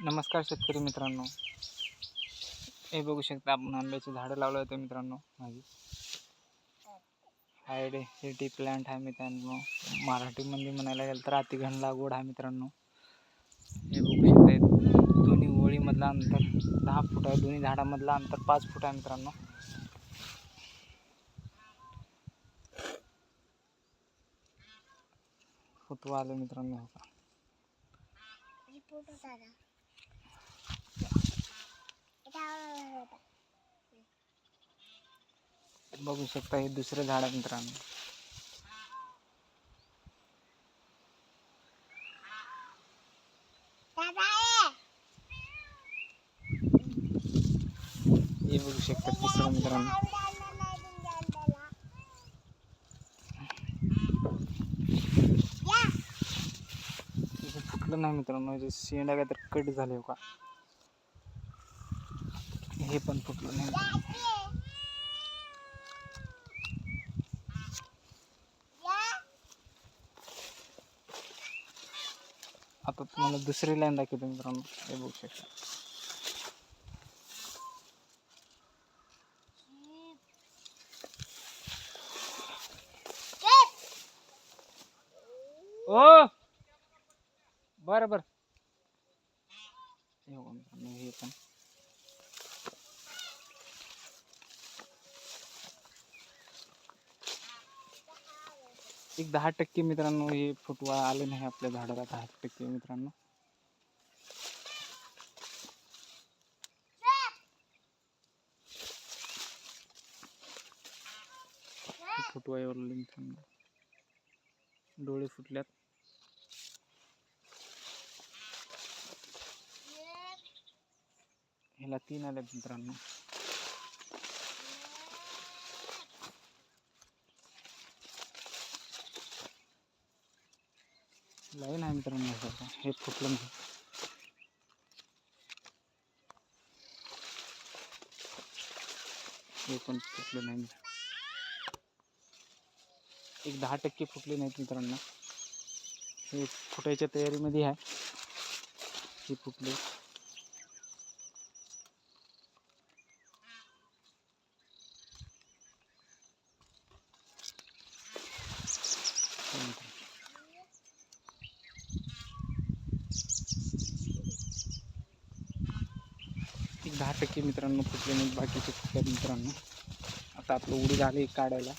नमस्कार शेतकरी मित्रांनो. हे बघू शकता आपण आंब्याची झाडं लावलं होतं मित्रांनो. माझी हायडेसिटी प्लांट आहे मित्रांनो. मराठीमध्ये म्हणायला गेलं तर अतिघन लागवड आहे मित्रांनो. हे बघू शकता दोन्ही ओळीमधलं अंतर दहा फूट आहे दोन्ही झाडामधलं अंतर पाच फूट आहे मित्रांनो. फुटवा आलं मित्रांनो. बघू शकता हे दुसरं झाड मित्रांनो. हे बघू शकता तिसरं मित्रांनो. फुटलं नाही मित्रांनो. शेंडा काय तर कट झाले का हे पण फुटलं नाही. आता तुम्हाला दुसरी लाईन दाखवतो मित्रांनो. हे बघू शकता. ओ! बरं बरं. हे हे पण. एक दहा टक्के मित्रांनो हे फुटवा आले नाही आपल्या झाडाला, दहा टक्के मित्रांनो. फुटवा एवढं मित्रांनो डोळे फुटल्यात. तीन आल्यात मित्रांनो. लाईन आहे मित्रांनो ह्याचं. हे फुटलं नाही. हे पण फुटलं नाही. एक दहा टक्के फुटले नाहीत मित्रांनो. हे फुटायच्या तयारीमध्ये आहे. हे फुटले. एक दहा टक्के मित्रांनो फुटले नाहीत बाकीचे फुटतात मित्रांनो. आता आपलं उडी झाली काढायला.